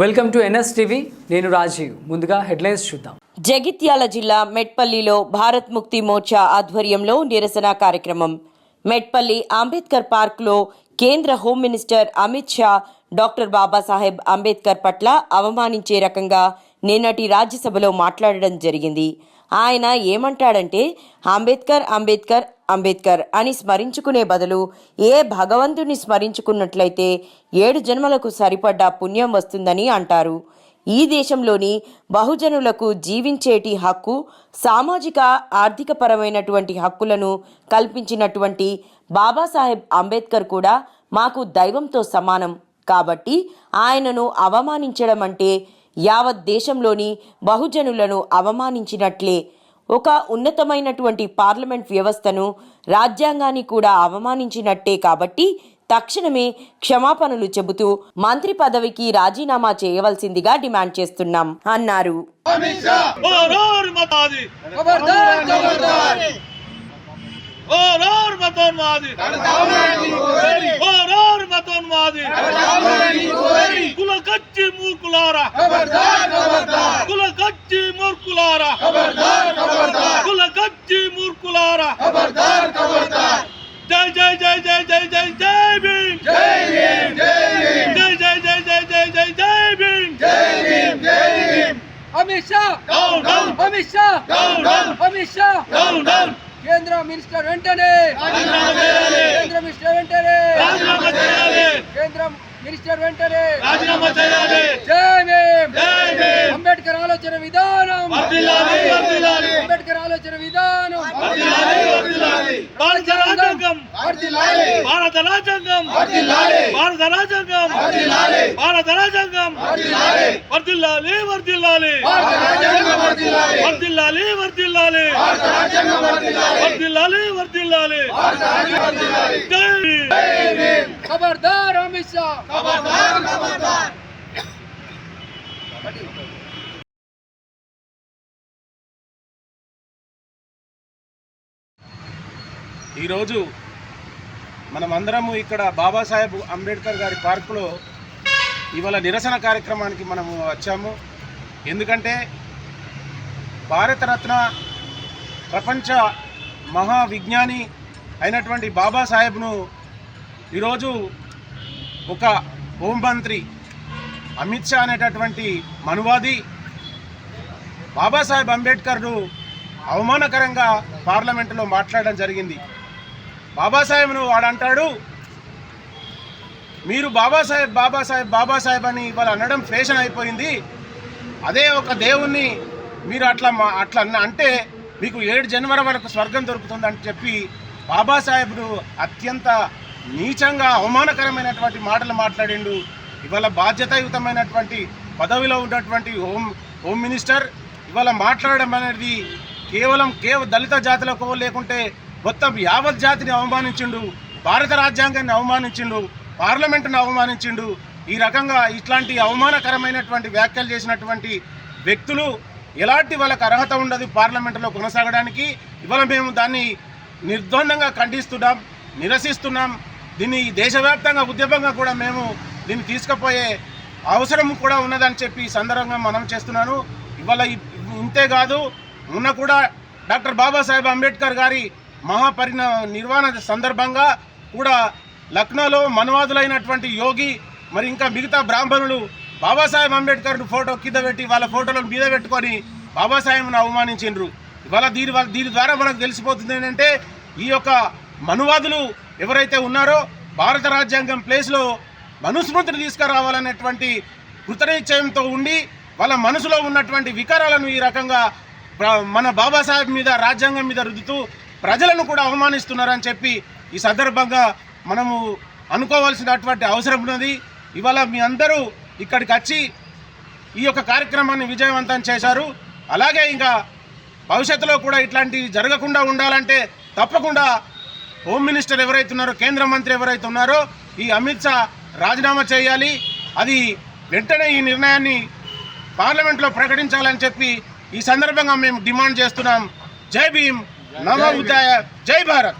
Welcome to NS TV నేను రాజీవ్. ముందుగా headlines చూద్దాం. జగిత్యాల జిల్లా మెట్పల్లిలో భారత్ ముక్తి మోర్చా ఆధ్వర్యంలో నిరసన కార్యక్రమం. మెట్పల్లి అంబేద్కర్ పార్క్లో కేంద్ర home minister Amit Shah doctor Babasaheb Ambedkar పట్ల అవమానించే రకంగా నిన్నటి రాజ్యసభలో మాట్లాడడం జరిగింది. ఆయన ఏమంటాడంటే అంబేద్కర్ అంబేద్కర్ అంబేద్కర్ అని స్మరించుకునే బదులు ఏ భగవంతుని స్మరించుకున్నట్లయితే ఏడు జన్మలకు సరిపడ్డ పుణ్యం వస్తుందని అంటారు. ఈ దేశంలోని బహుజనులకు జీవించేటి హక్కు సామాజిక ఆర్థికపరమైనటువంటి హక్కులను కల్పించినటువంటి బాబాసాహెబ్ అంబేద్కర్ కూడా మాకు దైవంతో సమానం. కాబట్టి ఆయనను అవమానించడం అంటే యావత్ దేశంలోని బహుజనులను అవమానించినట్లే ఒక ఉన్నతమైనటువంటి పార్లమెంట్ వ్యవస్థను రాజ్యాంగాన్ని కూడా అవమానించినట్టే కాబట్టి తక్షణమే క్షమాపణలు చెబుతూ మంత్రి పదవికి రాజీనామా చేయవలసిందిగా డిమాండ్ చేస్తున్నాం అన్నారు और और Amit Shah down down Amit Shah down down Amit Shah down down కేంద్ర మినిస్టర్ వెంటనే రాజీనామా చేయాలి కేంద్ర మినిస్టర్ వెంటనే రాజీనామా చేయాలి కేంద్ర మినిస్టర్ వెంటనే రాజీనామా చేయాలి జై భీమ్ జై భీమ్ అంబేద్కర్ ఆలోచన విధానం వర్ధిల్లాలి వర్ధిల్లాలి అంబేద్కర్ ఆలోచన విధానం వర్ధిల్లాలి వర్ధిల్లాలి భారత రాజ్యాంగం వర్ధిల్లాలి భారత రాజ్యాంగం వర్ధిల్లాలి భారత రాజ్యాంగం వర్ధిల్లాలి భారత రాజ్యాంగం వర్ధిల్లాలి వర్ధిల్లాలి వర్ధిల్లాలి భారత రాజ్యాంగం వర్ధిల్లాలి వర్ధిల్లాలి వర్ధిల్లాలి భారత రాజ్యాంగం వర్ధిల్లాలి వర్ధిల్లాలి వర్ధిల్లాలి భారత రాజ్యాంగం వర్ధిల్లాలి జై జై భీమ్ ఖబర్దార్ ఈరోజు మనమందరము ఇక్కడ బాబాసాహెబ్ అంబేద్కర్ గారి పార్కులో ఇవాళ నిరసన కార్యక్రమానికి మనము వచ్చాము. ఎందుకంటే భారతరత్న ప్రపంచ మహా విజ్ఞాని అయినటువంటి బాబాసాహెబ్ను ఈరోజు ఒక హోంమంత్రి అమిత్ షా అనేటటువంటి మనువాది బాబాసాహెబ్ అంబేద్కర్ను అవమానకరంగా పార్లమెంటులో మాట్లాడడం జరిగింది. బాబాసాహెబ్ను వాడంటాడు మీరు బాబాసాహెబ్ బాబాసాహెబ్ బాబాసాహెబ్ అని ఇవాళ అనడం ఫ్యాషన్ అయిపోయింది. అదే ఒక దేవుణ్ణి మీరు అట్లా మా అట్లా అంటే మీకు ఏడు జనవరి వరకు స్వర్గం దొరుకుతుందని చెప్పి బాబాసాహెబ్ను అత్యంత నీచంగా అవమానకరమైనటువంటి మాటలు మాట్లాడిండు. ఇవాళ బాధ్యతాయుతమైనటువంటి పదవిలో ఉన్నటువంటి హోమ్ హోమ్ మినిస్టర్ ఇవాళ మాట్లాడడం అనేది కేవలం కేవ దళిత జాతులకు లేకుంటే మొత్తం యావత్ జాతిని అవమానించిండు భారత రాజ్యాంగాన్ని అవమానించిండు పార్లమెంటును అవమానించిండు. ఈ రకంగా ఇట్లాంటి అవమానకరమైనటువంటి వ్యాఖ్యలు చేసినటువంటి వ్యక్తులు ఎలాంటి వాళ్ళకి అర్హత ఉండదు పార్లమెంటులో కొనసాగడానికి. ఇవాళ మేము దాన్ని నిర్ద్వందంగా ఖండిస్తున్నాం నిరసిస్తున్నాం. దీన్ని దేశవ్యాప్తంగా ఉద్యమంగా కూడా మేము దీన్ని తీసుకుపోయే అవసరం కూడా ఉన్నదని చెప్పి ఈ సందర్భంగా మనం చేస్తున్నాను. ఇవాళ ఇంతే కాదు మొన్న కూడా డాక్టర్ బాబాసాహెబ్ అంబేద్కర్ గారి మహాపరిణ నిర్వహణ సందర్భంగా కూడా లక్నోలో మనువాదులైనటువంటి యోగి మరి ఇంకా మిగతా బ్రాహ్మణులు బాబాసాహెబ్ అంబేద్కర్ ఫోటో కింద పెట్టి వాళ్ళ ఫోటోలను మీద పెట్టుకొని బాబాసాహెబ్ను అవమానించిండ్రు. ఇవాళ దీని దీని ద్వారా మనకు తెలిసిపోతుంది ఏంటంటే ఈ యొక్క మనువాదులు ఎవరైతే ఉన్నారో భారత రాజ్యాంగం ప్లేస్లో మనుస్మృతిని తీసుకురావాలనేటువంటి కృతనిశ్చయంతో ఉండి వాళ్ళ మనసులో ఉన్నటువంటి వికారాలను ఈ రకంగా మన బాబాసాహెబ్ మీద రాజ్యాంగం మీద రుద్దుతూ ప్రజలను కూడా అవమానిస్తున్నారని చెప్పి ఈ సందర్భంగా మనము అనుకోవాల్సినటువంటి అవసరం ఉన్నది. ఇవాళ మీ అందరూ ఇక్కడికి వచ్చి ఈ యొక్క కార్యక్రమాన్ని విజయవంతం చేశారు. అలాగే ఇంకా భవిష్యత్తులో కూడా ఇట్లాంటివి జరగకుండా ఉండాలంటే తప్పకుండా హోమ్ మినిస్టర్ ఎవరైతే ఉన్నారో కేంద్ర మంత్రి ఎవరైతే ఉన్నారో ఈ అమిత్ షా రాజీనామా చేయాలి. అది వెంటనే ఈ నిర్ణయాన్ని పార్లమెంట్లో ప్రకటించాలని చెప్పి ఈ సందర్భంగా మేము డిమాండ్ చేస్తున్నాం. జై భీమ్ ఉదయ జై భారత్.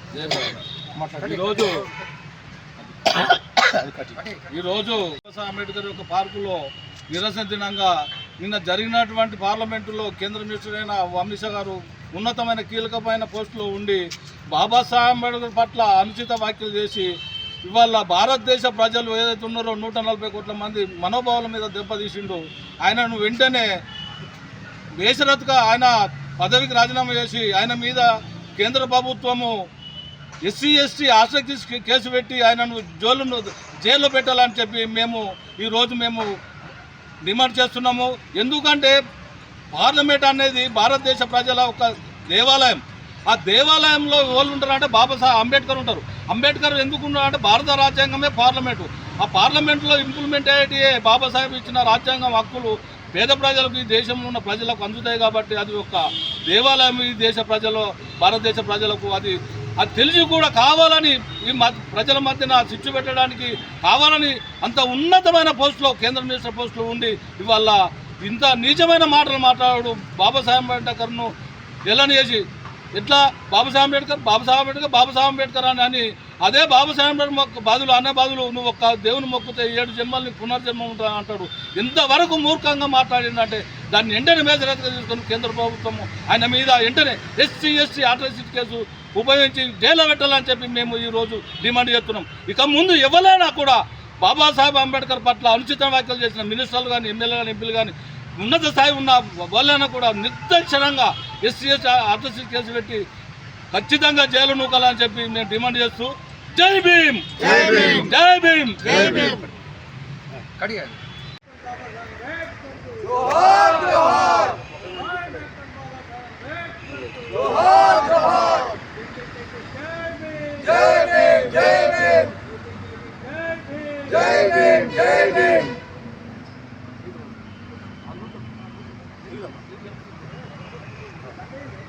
ఈరోజు ఈరోజు అంబేద్కర్ యొక్క పార్కులో నిరసన దినంగా నిన్న జరిగినటువంటి పార్లమెంటులో కేంద్ర మినిస్టర్ అయిన అమిత్ షా గారు ఉన్నతమైన కీలకమైన పోస్టులో ఉండి బాబాసాహెబ్ అంబేద్కర్ పట్ల అనుచిత వ్యాఖ్యలు చేసి ఇవాళ భారతదేశ ప్రజలు ఏదైతే ఉన్నారో నూట నలభై కోట్ల మంది మనోభావాల మీద దెబ్బతీసిండు ఆయనను వెంటనే బేషరత్గా ఆయన పదవికి రాజీనామా చేసి ఆయన మీద కేంద్ర ప్రభుత్వము ఎస్సీ ఎస్టీ ఆసక్తి కేసు పెట్టి ఆయనను జైలును జైల్లో పెట్టాలని చెప్పి మేము ఈరోజు మేము డిమాండ్ చేస్తున్నాము. ఎందుకంటే పార్లమెంట్ అనేది భారతదేశ ప్రజల ఒక దేవాలయం. ఆ దేవాలయంలో ఎవరు ఉంటారంటే బాబాసాహెబ్ అంబేద్కర్ ఉంటారు. అంబేద్కర్ ఎందుకు ఉన్నారంటే భారత రాజ్యాంగమే పార్లమెంటు. ఆ పార్లమెంట్లో ఇంప్లిమెంట్ అయ్యేటి బాబాసాహెబ్ ఇచ్చిన రాజ్యాంగం హక్కులు పేద ప్రజలకు ఈ దేశంలో ఉన్న ప్రజలకు అందుతాయి కాబట్టి అది ఒక దేవాలయం. ఈ దేశ ప్రజలు భారతదేశ ప్రజలకు అది అది తెలిసి కూడా కావాలని ఈ మధ్య ప్రజల మధ్యన చిచ్చు పెట్టడానికి కావాలని అంత ఉన్నతమైన పోస్టులో కేంద్ర మినిస్టర్ పోస్టులో ఉండి ఇవాళ ఇంత నీచమైన మాటలు మాట్లాడు బాబాసాహెబ్ అంబేద్కర్ను ఎలా చేసి ఎట్లా? బాబాసాహెబ్ అంబేద్కర్ బాబాసాహెబ్ అంబేద్కర్ బాబాసాహెబ్ అంబేద్కర్ అని అని అదే బాబాసాహెబ్ అంబేద్కర్ మొక్క అన్న అనే నువ్వు ఒక్క దేవుని మొక్కితే ఏడు జన్మల్ని పునర్జన్మ ఉంటా అంటాడు. ఇంతవరకు మూర్ఖంగా మాట్లాడిందంటే దాన్ని వెంటనే మేజరత్గా తీసుకొని కేంద్ర ప్రభుత్వము ఆయన మీద వెంటనే ఎస్సీ ఎస్సీ ఆర్టీసీ కేసు ఉపయోగించి జైల్లో పెట్టాలని చెప్పి మేము ఈరోజు డిమాండ్ చేస్తున్నాం. ఇక ముందు ఎవరైనా కూడా బాబాసాహెబ్ అంబేద్కర్ పట్ల అనుచిత వ్యాఖ్యలు చేసిన మినిస్టర్లు కానీ ఎమ్మెల్యే కానీ ఎంపీలు కానీ ఉన్నత స్థాయి ఉన్న వాళ్ళైనా కూడా నిర్దక్షణంగా ఎస్సీ ఎస్టీ ఆర్టీసీ కేసు పెట్టి ఖచ్చితంగా జైలు నూకాలని చెప్పి మేము డిమాండ్ చేస్తూ జై భీమ్! జై భీమ్! జై భీమ్! జై భీమ్! జై భీమ్ జై భీమ్!